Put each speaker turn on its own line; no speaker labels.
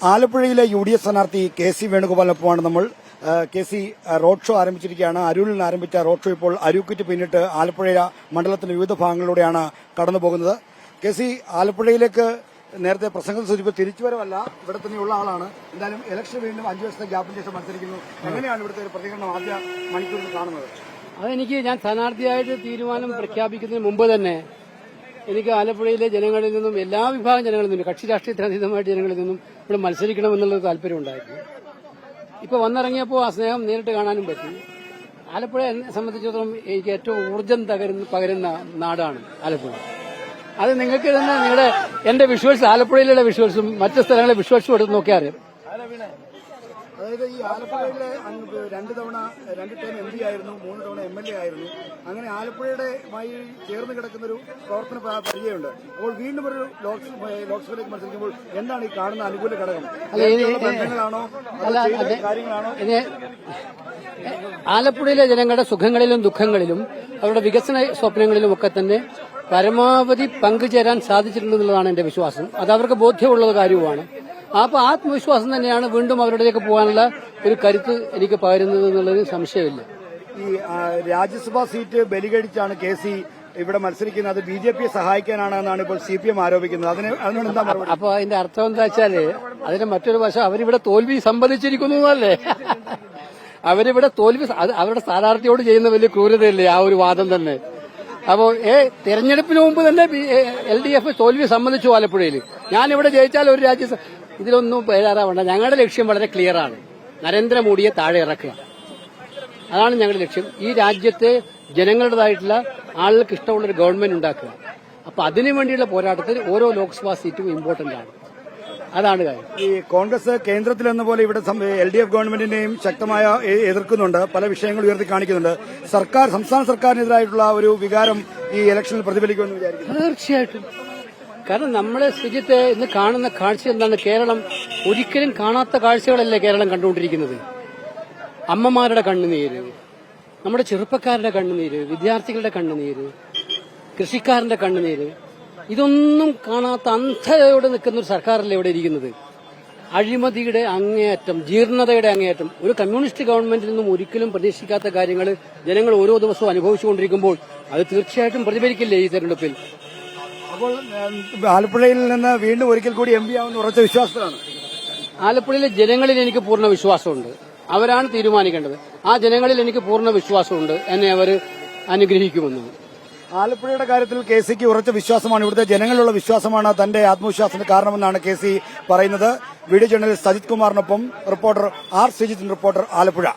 ആലപ്പുഴയിലെ U D F സ്ഥാനാർത്ഥി K C വേണുഗോപാലിനൊപ്പമാണ് നമ്മൾ കെ സി റോഡ് ഷോ ആരംഭിച്ചിരിക്കുകയാണ്. അരൂരിൽ ആരംഭിച്ച റോഡ് ഷോ ഇപ്പോൾ അരൂക്കുറ്റ് പിന്നിട്ട് ആലപ്പുഴ മണ്ഡലത്തിന്റെ വിവിധ ഭാഗങ്ങളിലൂടെയാണ് കടന്നു പോകുന്നത്. കെ സി ആലപ്പുഴയിലേക്ക് നേരത്തെ പ്രസംഗം സൂചിപ്പിച്ച തിരിച്ചുവരവല്ല ഇവിടെ തന്നെയുള്ള ആളാണ്. എന്തായാലും ഇലക്ഷൻ വീണ്ടും അഞ്ചു വർഷത്തെ ഗ്യാപ്പിന് ശേഷം മത്സരിക്കുന്നു. എങ്ങനെയാണ് ഇവിടുത്തെ ഒരു പ്രതികരണം ആദ്യ മണിക്കൂറിൽ കാണുന്നത്?
അതെനിക്ക് ഞാൻ സ്ഥാനാർത്ഥിയായിട്ട് തീരുമാനം പ്രഖ്യാപിക്കുന്നതിന് മുമ്പ് തന്നെ എനിക്ക് ആലപ്പുഴയിലെ ജനങ്ങളിൽ നിന്നും എല്ലാ വിഭാഗം ജനങ്ങളിൽ നിന്നും കക്ഷി രാഷ്ട്രീയത്തിനതീതമായിട്ട് ജനങ്ങളിൽ നിന്നും ഇവിടെ മത്സരിക്കണമെന്നുള്ളത് താല്പര്യമുണ്ടായിരുന്നു ഇപ്പൊ വന്നിറങ്ങിയപ്പോൾ ആ സ്നേഹം നേരിട്ട് കാണാനും പറ്റി. ആലപ്പുഴ എന്നെ സംബന്ധിച്ചിടത്തോളം എനിക്ക് ഏറ്റവും ഊർജം തകരുന്ന പകരുന്ന നാടാണ് ആലപ്പുഴ. അത് നിങ്ങൾക്ക് തന്നെ നിങ്ങളുടെ എന്റെ വിഷ്വൽസ് ആലപ്പുഴയിലുള്ള വിഷ്വൽസും മറ്റു സ്ഥലങ്ങളിലെ വിഷ്വൽസും എടുത്ത് നോക്കിയാൽ
അതായത് ഈ ആലപ്പുഴയിലെ രണ്ട് തവണ രണ്ട് ടൈം എം പി ആയിരുന്നു മൂന്ന് തവണ എം എൽ എ ആയിരുന്നു. അങ്ങനെ ആലപ്പുഴയുടെ മായി ചേർന്ന് കിടക്കുന്ന ഒരു പ്രവർത്തന പരിചയമുണ്ട്. അപ്പോൾ വീണ്ടും ഒരു ലോക്സഭ ലോക്സഭയിലേക്ക് മത്സരിക്കുമ്പോൾ എന്താണ് ഈ കാണുന്ന അനുകൂല ഘടകം? ബന്ധങ്ങളാണോ? കാര്യങ്ങളാണോ?
ആലപ്പുഴയിലെ ജനങ്ങളുടെ സുഖങ്ങളിലും ദുഃഖങ്ങളിലും അവരുടെ വികസന സ്വപ്നങ്ങളിലും ഒക്കെ തന്നെ പരമാവധി പങ്കുചേരാൻ സാധിച്ചിട്ടുണ്ടെന്നുള്ളതാണ് എന്റെ വിശ്വാസം. അത് അവർക്ക് ബോധ്യമുള്ള കാര്യവുമാണ്. അപ്പൊ ആത്മവിശ്വാസം തന്നെയാണ് വീണ്ടും അവരുടെയൊക്കെ പോകാനുള്ള ഒരു കരുത്ത് എനിക്ക് പകരുന്നത് എന്നുള്ളതിന് സംശയമില്ല.
ഈ രാജ്യസഭാ സീറ്റ് ബലികഴിച്ചാണ് കെ സി ഇവിടെ മത്സരിക്കുന്നത്. ബി ജെ പിയെ സഹായിക്കാനാണ് എന്നാണ് ഇപ്പോൾ സി പി എം ആരോപിക്കുന്നത്. അതിന് അതിനോട് എന്താ മറുപടി?
അപ്പൊ അതിന്റെ അർത്ഥം എന്താ വെച്ചാൽ അതിന്റെ മറ്റൊരു വശം അവരിവിടെ തോൽവി സംബന്ധിച്ചിരിക്കുന്നു എന്നല്ലേ? അവരിവിടെ തോൽവി അവരുടെ സ്ഥാനാർത്ഥിയോട് ചെയ്യുന്ന വലിയ ക്രൂരതയല്ലേ ആ ഒരു വാദം തന്നെ? അപ്പോ ഏ തെരഞ്ഞെടുപ്പിന് മുമ്പ് തന്നെ എൽ ഡി എഫ് തോൽവി സംബന്ധിച്ചു ആലപ്പുഴയിൽ ഞാനിവിടെ ജയിച്ചാൽ ഒരു രാജ്യ ഇതിലൊന്നും പേരാറാവണ്ട. ഞങ്ങളുടെ ലക്ഷ്യം വളരെ ക്ലിയറാണ് നരേന്ദ്രമോദിയെ താഴെ ഇറക്കുക. അതാണ് ഞങ്ങളുടെ ലക്ഷ്യം. ഈ രാജ്യത്തെ ജനങ്ങളുടേതായിട്ടുള്ള ആളുകൾക്ക് ഇഷ്ടമുള്ള ഒരു ഗവൺമെന്റ് ഉണ്ടാക്കുക. അപ്പൊ അതിനു വേണ്ടിയുള്ള പോരാട്ടത്തിൽ ഓരോ ലോക്സഭാ സീറ്റും ഇമ്പോർട്ടന്റ് ആണ്. അതാണ് കാര്യം.
ഈ കോൺഗ്രസ് കേന്ദ്രത്തിൽ എന്ന പോലെ ഇവിടെ എൽ ഡി എഫ് ഗവൺമെന്റിനെയും ശക്തമായ എതിർക്കുന്നുണ്ട്. പല വിഷയങ്ങൾ ഉയർത്തി കാണിക്കുന്നുണ്ട്. സർക്കാർ സംസ്ഥാന സർക്കാരിനെതിരായിട്ടുള്ള ഒരു വികാരം ഈ ഇലക്ഷനിൽ പ്രതിഫലിക്കുമെന്ന് വിചാരിക്കുന്നു.
തീർച്ചയായിട്ടും. കാരണം നമ്മൾ ശുചിത്വ ഇന്ന് കാണുന്ന കാഴ്ച എന്താണ്? കേരളം ഒരിക്കലും കാണാത്ത കാഴ്ചകളല്ലേ കേരളം കണ്ടുകൊണ്ടിരിക്കുന്നത്? അമ്മമാരുടെ കണ്ണുനീര് നമ്മുടെ ചെറുപ്പക്കാരുടെ കണ്ണുനീര് വിദ്യാർത്ഥികളുടെ കണ്ണുനീര് കൃഷിക്കാരന്റെ കണ്ണുനീര് ഇതൊന്നും കാണാത്ത അന്ധതയോടെ നിൽക്കുന്ന ഒരു സർക്കാരല്ലേ ഇവിടെ ഇരിക്കുന്നത്? അഴിമതിയുടെ അങ്ങേയറ്റം ജീർണതയുടെ അങ്ങേയറ്റം ഒരു കമ്മ്യൂണിസ്റ്റ് ഗവൺമെന്റിൽ നിന്നും ഒരിക്കലും പ്രതീക്ഷിക്കാത്ത കാര്യങ്ങൾ ജനങ്ങൾ ഓരോ ദിവസവും അനുഭവിച്ചുകൊണ്ടിരിക്കുമ്പോൾ അത് തീർച്ചയായിട്ടും പ്രതിഫലിക്കില്ലേ ഈ തെരഞ്ഞെടുപ്പിൽ?
അപ്പോൾ ആലപ്പുഴയിൽ നിന്ന് വീണ്ടും ഒരിക്കൽ കൂടി എം പി ആവുന്ന ഉറച്ച വിശ്വാസത്തിലാണ്.
ആലപ്പുഴയിലെ ജനങ്ങളിൽ എനിക്ക് പൂർണ വിശ്വാസമുണ്ട്. അവരാണ് തീരുമാനിക്കേണ്ടത്. ആ ജനങ്ങളിൽ എനിക്ക് പൂർണ വിശ്വാസമുണ്ട് എന്നെ അവർ അനുഗ്രഹിക്കുമെന്ന്.
ആലപ്പുഴയുടെ കാര്യത്തിൽ കെ സിക്ക് ഉറച്ച വിശ്വാസമാണ്. ഇവിടുത്തെ ജനങ്ങളിലുള്ള വിശ്വാസമാണ് തന്റെ ആത്മവിശ്വാസത്തിന് കാരണമെന്നാണ് കെ സി പറയുന്നത്. Video journalist Sajith കുമാറിനൊപ്പം reporter R Sijith reporter Alappuzha.